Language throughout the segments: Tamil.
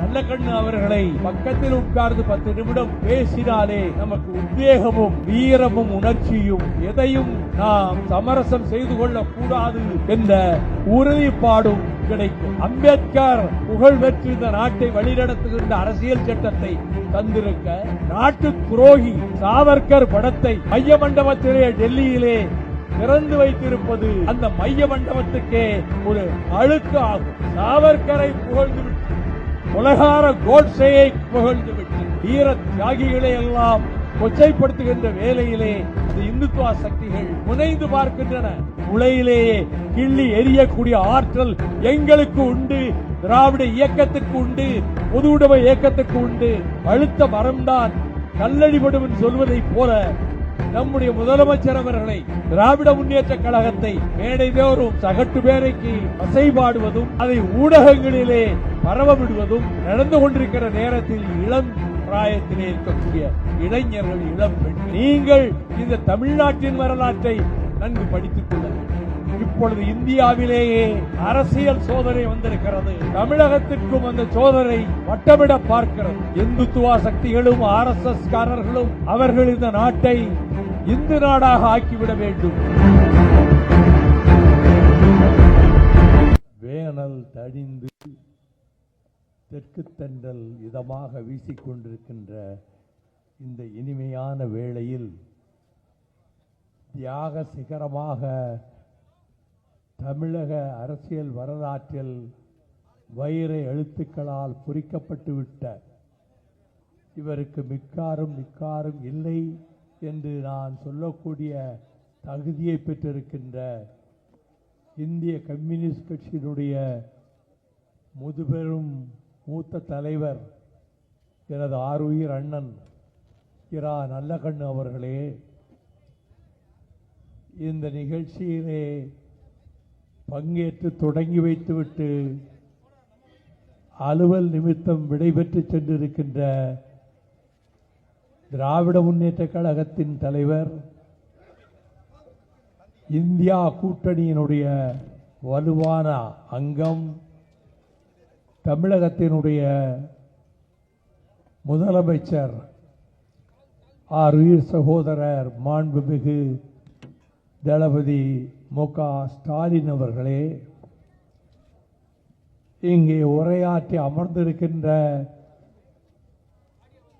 நல்ல கண்ணு அவர்களை பக்கத்தில் உட்கார்ந்து பத்து நிமிடம் பேசினாலே நமக்கு உத்வேகமும் வீரமும் உணர்ச்சியும் எதையும் நாம் சமரசம் செய்து கொள்ளக் கூடாது என்ற உறுதிப்பாடும் கிடைக்கும். அம்பேத்கர் புகழ் பெற்று இந்த நாட்டை வழிநடத்துகின்ற அரசியல் சட்டத்தை தந்திருக்க நாட்டு துரோகி சாவர்கர் படத்தை மைய மண்டபத்திலே டெல்லியிலே திறந்து வைத்திருப்பது அந்த மைய மண்டபத்துக்கே ஒரு அழுக்கு ஆகும் சாவர்கரை புகழ்ந்து விட்டு உலகார கோட்சையை புகழ்ந்து விட்டு வீர தியாகிகளை எல்லாம் கொச்சைப்படுத்துகின்ற வேலையிலே இந்த இந்துத்துவ சக்திகள் முனைந்து பார்க்கின்றன. உலையிலேயே கிள்ளி எரியக்கூடிய ஆற்றல் எங்களுக்கு உண்டு. திராவிட இயக்கத்துக்கு உண்டு. பொது உடைமை இயக்கத்துக்கு உண்டு. அழுத்த மரம்தான் கல்லடிபடும் என்று சொல்வதைப் போல நம்முடைய முதலமைச்சர் அவர்களை திராவிட முன்னேற்ற கழகத்தை மேடை தோறும் சகட்டு பேரைக்கு அசைபாடுவதும் அதை ஊடகங்களிலே பரவ விடுவதும் நடந்து கொண்டிருக்கிற நேரத்தில் இளம் பிராயத்திலே இருக்கக்கூடிய இளைஞர்கள் இளம் பெண்கள். நீங்கள் இந்த தமிழ்நாட்டின் வரலாற்றை நன்கு படித்துக் கொள்ளுங்கள் இப்பொழுது இந்தியாவிலேயே அரசியல் சோதனை வந்திருக்கிறது. தமிழகத்திற்கும் அந்த சோதனை வட்டமிட பார்க்கிறது. இந்துத்துவா சக்திகளும் ஆர் எஸ் எஸ் காரர்களும் அவர்கள் இந்த நாட்டை இந்து நாடாக ஆக்கிவிட வேண்டும். வேனல் தடிந்து தெற்கு தண்டல் இதமாக வீசிக்கொண்டிருக்கின்ற இந்த இனிமையான வேளையில் தியாக சிகரமாக தமிழக அரசியல் வரலாற்றில் வைர எழுத்துக்களால் பொறிக்கப்பட்டுவிட்ட இவருக்கு மிக்காரும் மிக்காரும் இல்லை. என்று நான் சொல்லக்கூடிய தகுதியை பெற்றிருக்கின்ற இந்திய கம்யூனிஸ்ட் கட்சியினுடைய முதுபெரும் மூத்த தலைவர் எனது ஆறுயிர் அண்ணன் இரா நல்லகண்ணு அவர்களே இந்த நிகழ்ச்சியிலே பங்கேற்று தொடங்கி வைத்துவிட்டு அலுவல் நிமித்தம் விடைபெற்று சென்றிருக்கின்ற திராவிட முன்னேற்ற கழகத்தின் தலைவர் இந்தியா கூட்டணியினுடைய வலுவான அங்கம் தமிழகத்தினுடைய முதலமைச்சர் ஆர் உயிர் சகோதரர் மாண்புமிகு தளபதி மு க ஸ்டாலின் அவர்களே இங்கே உரையாற்றி அமர்ந்திருக்கின்ற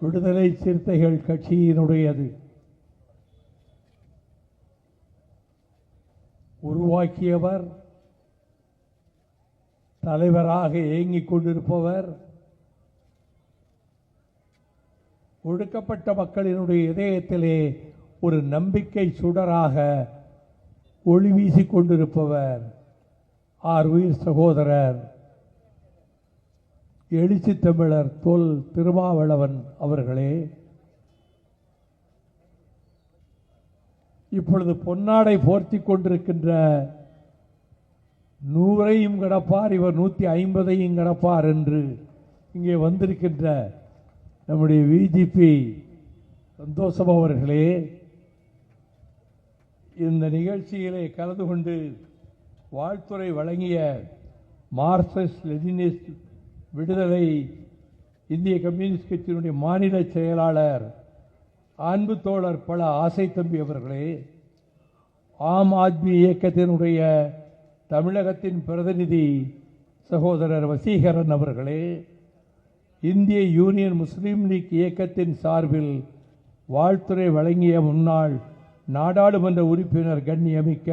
விடுதலை சிறுத்தைகள் கட்சியினுடையது. உருவாக்கியவர் தலைவராக இயங்கிக் கொண்டிருப்பவர் ஒடுக்கப்பட்ட மக்களினுடைய இதயத்திலே ஒரு நம்பிக்கை சுடராக ஒளி வீசிக் கொண்டிருப்பவர் ஆர் உயிர் சகோதரர் எழுச்சி தமிழர் தொல் திருமாவளவன் அவர்களே இப்பொழுது பொன்னாடை போர்த்தி கொண்டிருக்கின்ற நூறையும் கடப்பார் இவர் நூற்றி ஐம்பதையும் கிடப்பார் என்று இங்கே வந்திருக்கின்ற நம்முடைய விஜிபி சந்தோஷம் அவர்களே இந்த நிகழ்ச்சியிலே கலந்து கொண்டு வாழ்த்துறை வழங்கிய மார்க்சிஸ்ட் லெனினிஸ்ட் விடுதலை இந்திய கம்யூனிஸ்ட் கட்சியினுடைய மாநில செயலாளர் அன்பு தோழர் பல ஆசை தம்பி அவர்களே ஆம் ஆத்மி இயக்கத்தினுடைய தமிழகத்தின் பிரதிநிதி சகோதரர் வசீகரன் அவர்களே இந்திய யூனியன் முஸ்லீம் லீக் இயக்கத்தின் சார்பில் வாழ்த்துறை வழங்கிய முன்னாள் நாடாளுமன்ற உறுப்பினர் கண்ணியமிக்க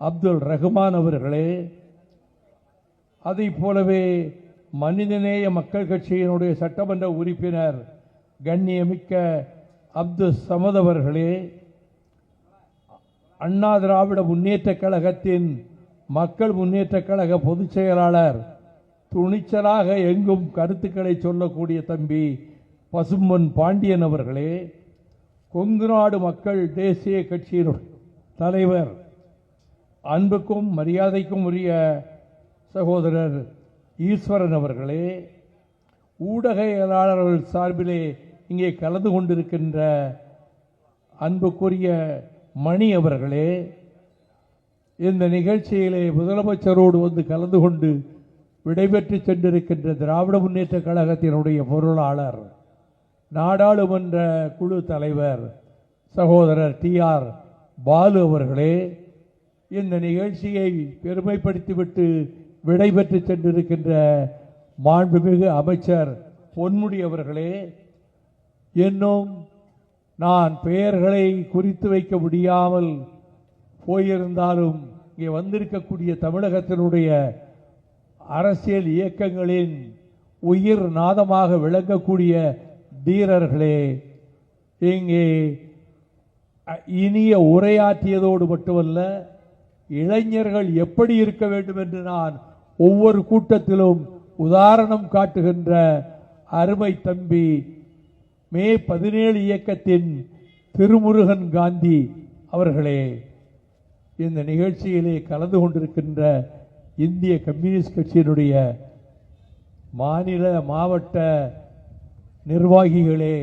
அப்துல் ரஹ்மான் அவர்களே அதை போலவே மனிதநேய மக்கள் கட்சியினுடைய சட்டமன்ற உறுப்பினர் கண்ணியமிக்க அப்துல் சமத் அவர்களே அண்ணா திராவிட முன்னேற்றக் கழகத்தின் மக்கள் முன்னேற்றக் கழக பொதுச் செயலாளர் துணிச்சலாக எங்கும் கருத்துக்களை சொல்லக்கூடிய தம்பி பசும்பொன் பாண்டியன் அவர்களே கொங்கு நாடு மக்கள் தேசிய கட்சியினுடைய தலைவர் அன்புக்கும் மரியாதைக்கும் உரிய சகோதரர் ஈஸ்வரன் அவர்களே ஊடகவியலாளர்கள் சார்பிலே இங்கே கலந்து கொண்டிருக்கின்ற அன்புக்குரிய மணி அவர்களே இந்த நிகழ்ச்சியிலே முதலமைச்சரோடு வந்து கலந்து கொண்டு விடைபெற்று சென்றிருக்கின்ற திராவிட முன்னேற்ற கழகத்தினுடைய பொருளாளர் நாடாளுமன்ற குழு தலைவர் சகோதரர் டி ஆர் பாலு அவர்களே இந்த நிகழ்ச்சியை பெருமைப்படுத்திவிட்டு விடைபெற்று சென்றிருக்கின்ற மாண்புமிகு அமைச்சர் பொன்முடி அவர்களே இன்னும் நான் பெயர்களை குறித்து வைக்க முடியாமல் போயிருந்தாலும் இங்கே வந்திருக்கக்கூடிய தமிழகத்தினுடைய அரசியல் இயக்கங்களின் உயிர் நாதமாக விளங்கக்கூடிய தீரர்களே இங்கே இனிய உரையாற்றியதோடு மட்டுமல்ல இளைஞர்கள் எப்படி இருக்க வேண்டும் என்று நான் ஒவ்வொரு கூட்டத்திலும் உதாரணம் காட்டுகின்ற அருமை தம்பி மே பதினேழு இயக்கத்தின் திருமுருகன் காந்தி அவர்களே. இந்த நிகழ்ச்சியிலே கலந்து கொண்டிருக்கின்ற இந்திய கம்யூனிஸ்ட் கட்சியினுடைய மாநில மாவட்ட நிர்வாகிகளே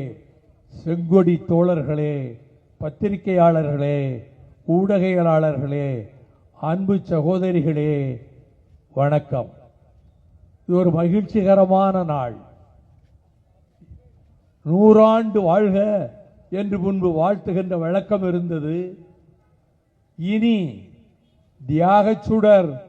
செங்கொடி தோழர்களே பத்திரிகையாளர்களே ஊடகையாளர்களே அன்பு சகோதரிகளே வணக்கம். இது ஒரு மகிழ்ச்சிகரமான நாள். நூறாண்டு வாழ்க என்று முன்பு வாழ்த்துகின்ற வழக்கம் இருந்தது. இனி தியாகச் சுடர்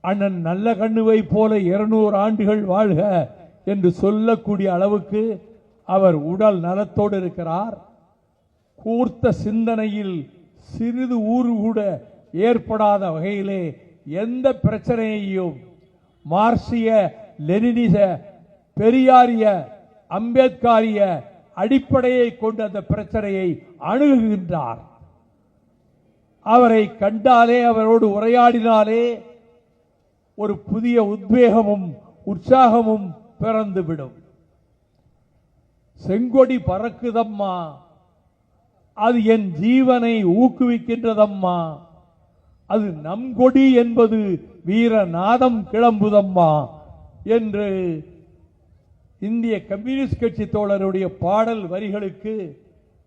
அண்ணன் நல்ல கண்ணுவை போல இருநூறு ஆண்டுகள் வாழ்க என்று சொல்லக்கூடிய அளவுக்கு அவர் உடல் நலத்தோடு இருக்கிறார். கூர்த்த சிந்தனையில் சிறிது ஊறு கூட ஏற்படாத வகையிலே எந்த பிரச்சனையையும் மார்க்சிய லெனினிச பெரியாரிய அம்பேத்காரிய அடிப்படையை கொண்டு அந்த பிரச்சனையை அணுகுகின்றார். அவரை கண்டாலே அவரோடு உரையாடினாலே ஒரு புதிய உத்வேகமும் உற்சாகமும் பிறந்துவிடும். செங்கொடி பறக்குதம்மா அது என் ஜீவனை ஊக்குவிக்கின்றதம்மா. அது நம் கொடி என்பது வீர நாதம் கிளம்புதம்மா என்று இந்திய கம்யூனிஸ்ட் கட்சி தோழருடைய பாடல் வரிகளுக்கு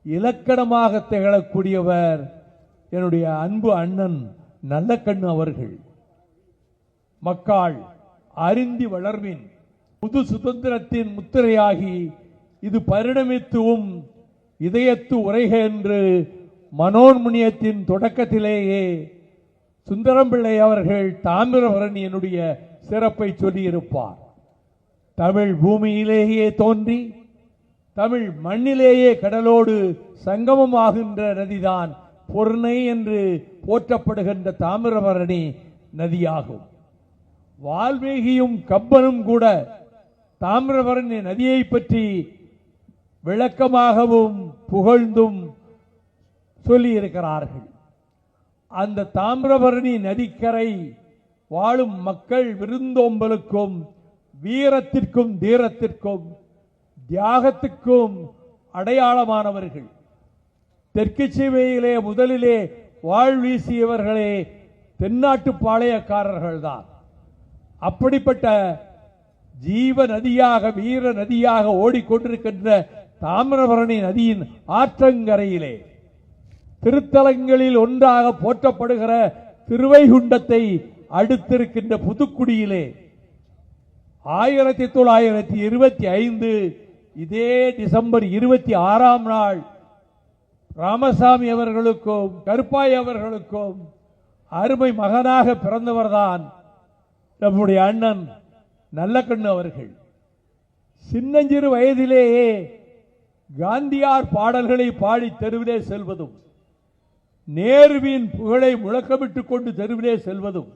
இலக்கணமாக திகழக்கூடியவர் என்னுடைய அன்பு அண்ணன் நல்லக்கண்ணு அவர்கள். மக்கள் அறிந்தி வளர்வின் புது சுதந்திரத்தின் முத்திரையாகி இது பரிணமித்துவும் இதயத்து உரைக என்று மனோன்முனியத்தின் தொடக்கத்திலேயே சுந்தரம்பிள்ளை அவர்கள் தாமிரபரணியனுடைய சிறப்பை சொல்லியிருப்பார். தமிழ் பூமியிலேயே தோன்றி தமிழ் மண்ணிலேயே கடலோடு சங்கமமாகின்ற நதிதான் பொருணை என்று போற்றப்படுகின்ற தாமிரபரணி நதியாகும். வால்மீகியும் கப்பனும் கூட தாமிரபரணி நதியை பற்றி விளக்கமாகவும் புகழ்ந்தும் சொல்லியிருக்கிறார்கள். அந்த தாமிரபரணி நதிக்கரை வாழும் மக்கள் விருந்தோம்பலுக்கும் வீரத்திற்கும் தீரத்திற்கும் தியாகத்துக்கும் அடையாளமானவர்கள். தெற்கு சீமையிலே முதலிலே வாழ் வீசியவர்களே தென்னாட்டு பாளையக்காரர்கள்தான். அப்படிப்பட்ட ஜீவ நதியாக வீர நதியாக ஓடிக்கொண்டிருக்கின்ற தாமிரபரணி நதியின் ஆற்றங்கரையிலே திருத்தலங்களில் ஒன்றாக போற்றப்படுகிற திருவைகுண்டத்தை அடுத்திருக்கின்ற புதுக்குடியிலே ஆயிரத்தி தொள்ளாயிரத்தி இருபத்தி ஐந்து இதே டிசம்பர் இருபத்தி ஆறாம் நாள் ராமசாமி அவர்களுக்கும் கருப்பாய் அவர்களுக்கும் அருமை மகனாக பிறந்தவர்தான் நம்முடைய அண்ணன் நல்லக்கண்ணு அவர்கள். சின்னஞ்சிறு வயதிலேயே காந்தியார் பாடல்களை பாடி தெருவிலே செல்வதும் நேருவின் புகழை முழக்கமிட்டு கொண்டு தெருவிலே செல்வதும்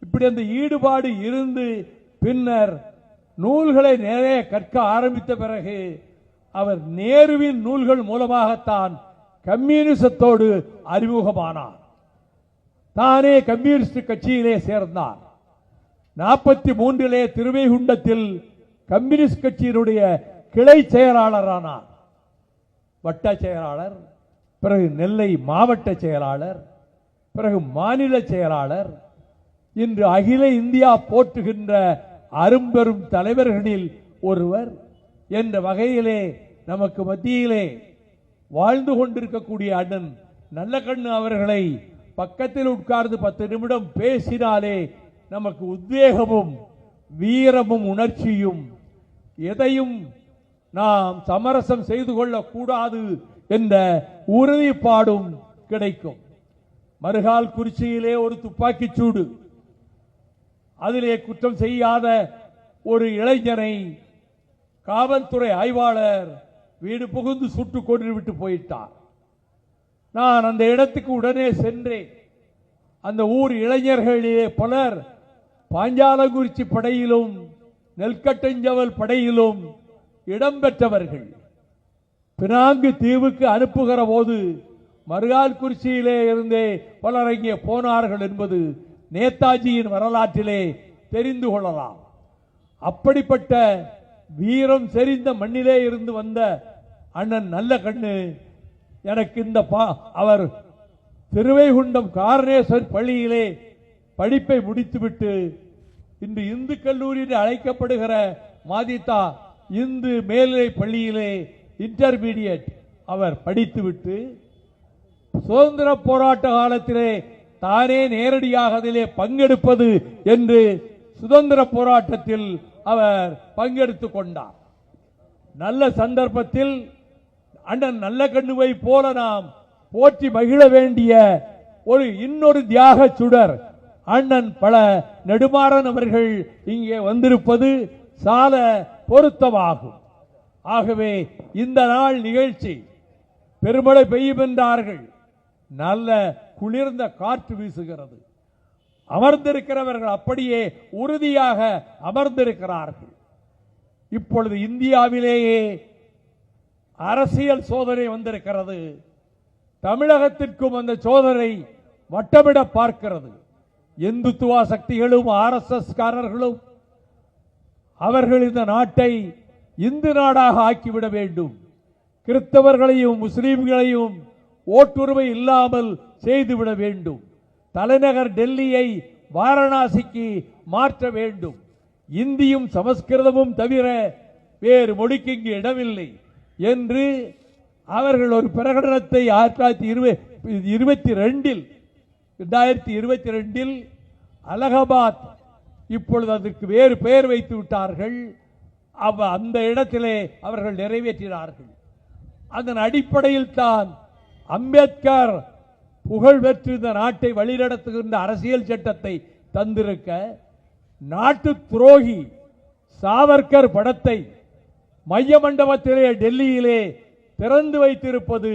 இப்படி அந்த ஈடுபாடு இருந்து பின்னர் நூல்களை நிறைய கற்க ஆரம்பித்த பிறகு அவர் நேருவின் நூல்கள் மூலமாகத்தான் கம்யூனிசத்தோடு அறிமுகமானார். தானே கம்யூனிஸ்ட் கட்சியிலே சேர்ந்தார். நாற்பத்தி மூன்றிலே திருவைகுண்டத்தில் கம்யூனிஸ்ட் கட்சியினுடைய கிளை செயலாளரானார். வட்ட செயலாளர் பிறகு நெல்லை மாவட்ட செயலாளர் பிறகு மாநில செயலாளர் இன்று அகில இந்தியா போற்றுகின்ற அரும்பெரும் தலைவர்களில் ஒருவர் என்ற வகையிலே நமக்கு மத்தியிலே வாழ்ந்து கொண்டிருக்கக்கூடிய அண்ணன் நல்ல கண்ணு அவர்களை பக்கத்தில் உட்கார்ந்து பத்து நிமிடம் பேசினாலே நமக்கு உத்வேகமும் வீரமும் உணர்ச்சியும் எதையும் நாம் சமரசம் செய்து கொள்ளக்கூடாது என்ற உறுதிப்பாடும் கிடைக்கும். மறுகால் குறிச்சியிலே ஒரு துப்பாக்கி சூடு. அதிலே குற்றம் செய்யாத ஒரு இளைஞனை காவல்துறை ஆய்வாளர் வீடு புகுந்து சுட்டுக் கொன்று விட்டு போயிட்டார். நான் அந்த இடத்துக்கு உடனே சென்றேன். அந்த ஊர் இளைஞர்களிலே பலர் பாஞ்சாலங்குறிச்சி படையிலும் நெல்கட்டஞ்சவல் படையிலும் இடம்பெற்றவர்கள் பினாங்கு தீவுக்கு அனுப்புகிற போது மறுகால் குறிச்சியிலே இருந்தே பலர் இங்கே போனார்கள் என்பது நேதாஜியின் வரலாற்றிலே தெரிந்து கொள்ளலாம். அப்படிப்பட்ட வீரம் செறிந்த மண்ணிலே இருந்து வந்த அண்ணன் நல்ல கண்ணு எனக்கு இந்த பா அவர் திருவைகுண்டம் காரணேஸ்வர் பள்ளியிலே படிப்பை முடித்துவிட்டு இன்று இந்து கல்லூரி என்று அழைக்கப்படுகிற மாதிதா இந்து மேல்நிலை பள்ளியிலே இன்டர்மீடியட் அவர் படித்துவிட்டு சுதந்திர போராட்ட காலத்திலே தானே நேரடியாக அதிலே பங்கெடுப்பது என்று சுதந்திர போராட்டத்தில் அவர் பங்கெடுத்துக் கொண்டார். நல்ல சந்தர்ப்பத்தில் அண்ணன் நல்ல கண்ணுவை போல நாம் போற்றி மகிழ வேண்டிய ஒரு இன்னொரு தியாக சுடர் அண்ணன் பல நெடுமாறன் அவர்கள் இங்கே வந்திருப்பது சால பொருத்தமாகும். ஆகவே இந்த நாள் நிகழ்ச்சி பெருமழை பெய்யும் என்றார்கள் நல்ல குளிர்ந்த காற்று வீசுகிறது. அமர்ந்திருக்கிறவர்கள் அப்படியே உறுதியாக அமர்ந்திருக்கிறார்கள். இப்பொழுது இந்தியாவிலேயே அரசியல் சோதனை வந்திருக்கிறது. தமிழகத்திற்கும் அந்த சோதனை வட்டமிட பார்க்கிறது. இந்துத்துவா சக்திகளும் ஆர்எஸ்எஸ்காரர்களும் அவர்கள் இந்த நாட்டை இந்து நாடாக ஆக்கிவிட வேண்டும். கிறிஸ்தவர்களையும் முஸ்லீம்களையும் ஓட்டுரிமை இல்லாமல் செய்துவிட வேண்டும். தலைநகர் டெல்லியை வாரணாசிக்கு மாற்ற வேண்டும். இந்தியும் சமஸ்கிருதமும் தவிர வேறு மொழிக்கு இங்கு இடமில்லை என்று அவர்கள் ஒரு பிரகடனத்தை ஆயிரத்தி தொள்ளாயிரத்தி இருபது இருபத்தி ரெண்டில் ரெண்டாயிரத்தி இருபத்தி ரெண்டில் அலகாபாத் இப்பொழுது அதற்கு வேறு பெயர் வைத்து விட்டார்கள். அவ அந்த இடத்திலே அவர்கள் நிறைவேற்றினார்கள். அதன் அடிப்படையில் தான் அம்பேத்கர் புகழ் பெற்று இந்த நாட்டை வழிநடத்துகின்ற அரசியல் சட்டத்தை தந்திருக்க நாட்டு துரோகி சாவர்கர் படத்தை மைய மண்டபத்திலே டெல்லியிலே திறந்து வைத்திருப்பது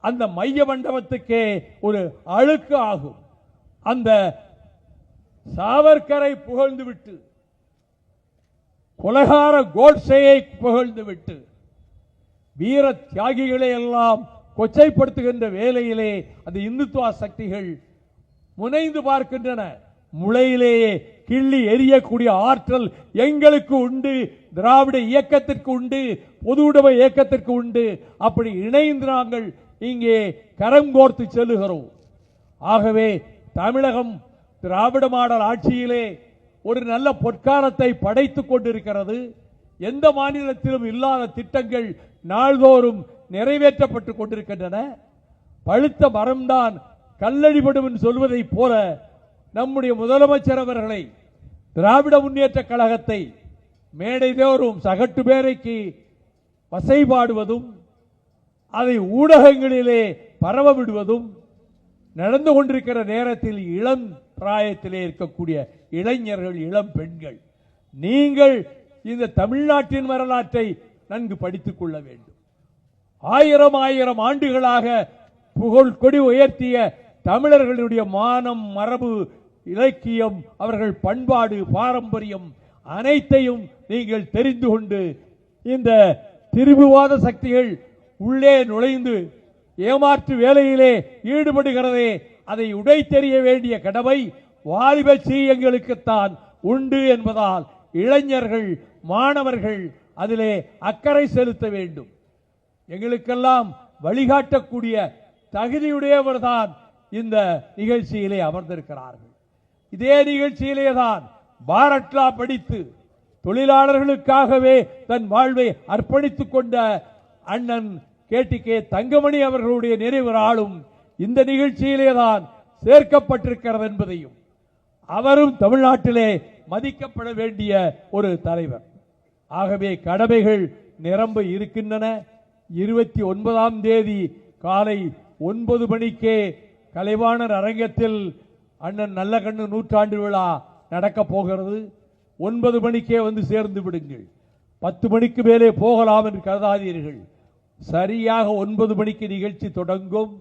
அந்த மைய மண்டபத்துக்கே ஒரு அழுக்கு ஆகும். அந்த சாவர்கரை புகழ்ந்துவிட்டு கொலகார கோட்சையை புகழ்ந்துவிட்டு வீர தியாகிகளை எல்லாம் கொச்சைப்படுத்துகின்ற வேலையிலே அந்த இந்துத்துவ சக்திகள் முனைந்து பார்க்கின்றன. முளையிலேயே கிள்ளி எரியக்கூடிய ஆற்றல் எங்களுக்கு உண்டு. திராவிட இயக்கத்திற்கு உண்டு. பொது உடைமை இயக்கத்திற்கு உண்டு. அப்படி இணைந்து நாங்கள் இங்கே கரம் கோர்த்து செல்லுகிறோம். ஆகவே தமிழகம் திராவிட மாடல் ஆட்சியிலே ஒரு நல்ல பொற்காலத்தை படைத்துக் கொண்டிருக்கிறது. எந்த மாநிலத்திலும் இல்லாத திட்டங்கள் நாள்தோறும் நிறைவேற்றப்பட்டு கொண்டிருக்கின்றன. பழுத்த மரம்தான் கல்லடிபடும் என்று சொல்வதைப் போல நம்முடைய முதலமைச்சர் அவர்களை திராவிட முன்னேற்ற கழகத்தை மேடைதோறும் சகட்டு பேரைக்கு வசைபாடுவதும் அதை ஊடகங்களிலே பரவ விடுவதும் நடந்து கொண்டிருக்கிற நேரத்தில் இளம் பிராயத்திலே இருக்கக்கூடிய இளைஞர்கள் இளம் பெண்கள் நீங்கள் இந்த தமிழ்நாட்டின் வரலாற்றை நன்கு படித்துக் கொள்ள வேண்டும். ஆயிரம் ஆயிரம் ஆண்டுகளாக புகழ் கொடி உயர்த்திய தமிழர்களுடைய மானம் மரபு இலக்கியம் அவர்கள் பண்பாடு பாரம்பரியம் அனைத்தையும் நீங்கள் தெரிந்து கொண்டு இந்த திரிபுவாத சக்திகள் உள்ளே நுழைந்து ஏமாற்று வேலையிலே ஈடுபடுகிறதே அதை உடைத்தெறிய வேண்டிய கடமை வாலிப சீயங்களுக்குத்தான் உண்டு என்பதால் இளைஞர்கள் மாணவர்கள் அதிலே அக்கறை செலுத்த வேண்டும். எங்களுக்கெல்லாம் வழிகாட்டக்கூடிய தகுதியுடையவர்தான் இந்த நிகழ்ச்சியிலே அமர்ந்திருக்கிறார்கள். இதே நிகழ்ச்சியிலே தான் பாரட்லா படித்து தொழிலாளர்களுக்காகவே தன் வாழ்வை அர்ப்பணித்துக் கொண்ட அண்ணன் கேட்டிக்கே தங்கமணி அவர்களுடைய நினைவு நாளும் இந்த நிகழ்ச்சியிலே தான் சேர்க்கப்பட்டிருக்கிறது என்பதையும் அவரும் தமிழ்நாட்டிலே மதிக்கப்பட வேண்டிய ஒரு தலைவர். ஆகவே கடமைகள் நிரம்ப இருக்கின்றன. இருபத்தி ஒன்பதாம் தேதி காலை ஒன்பது மணிக்கே கலைவாணர் அரங்கத்தில் அண்ணன் நல்லகண்ணு நூற்றாண்டு விழா நடக்கப் போகிறது. ஒன்பது மணிக்கே வந்து சேர்ந்து விடுங்கள். பத்து மணிக்கு மேலே போகலாம் என்று கருதாதீர்கள். சரியாக ஒன்பது மணிக்கு நிகழ்ச்சி தொடங்கும்.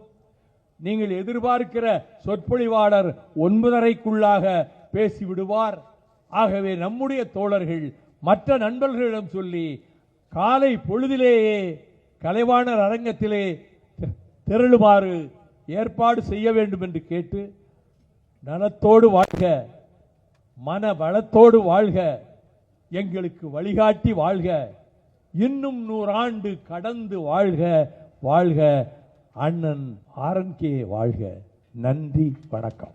நீங்கள் எதிர்பார்க்கிற சொற்பொழிவாளர் ஒன்பதரைக்குள்ளாக பேசிவிடுவார். ஆகவே நம்முடைய தோழர்கள் மற்ற நண்பர்களிடம் சொல்லி காலை பொழுதிலேயே கலைவாணர் அரங்கத்திலே திரளுமாறு ஏற்பாடு செய்ய வேண்டும் என்று கேட்டு நலத்தோடு வாழ்க மன வளத்தோடு வாழ்க எங்களுக்கு வழிகாட்டி வாழ்க இன்னும் நூறாண்டு கடந்து வாழ்க வாழ்க அண்ணன் ஆரன்கே வாழ்க. நன்றி வணக்கம்.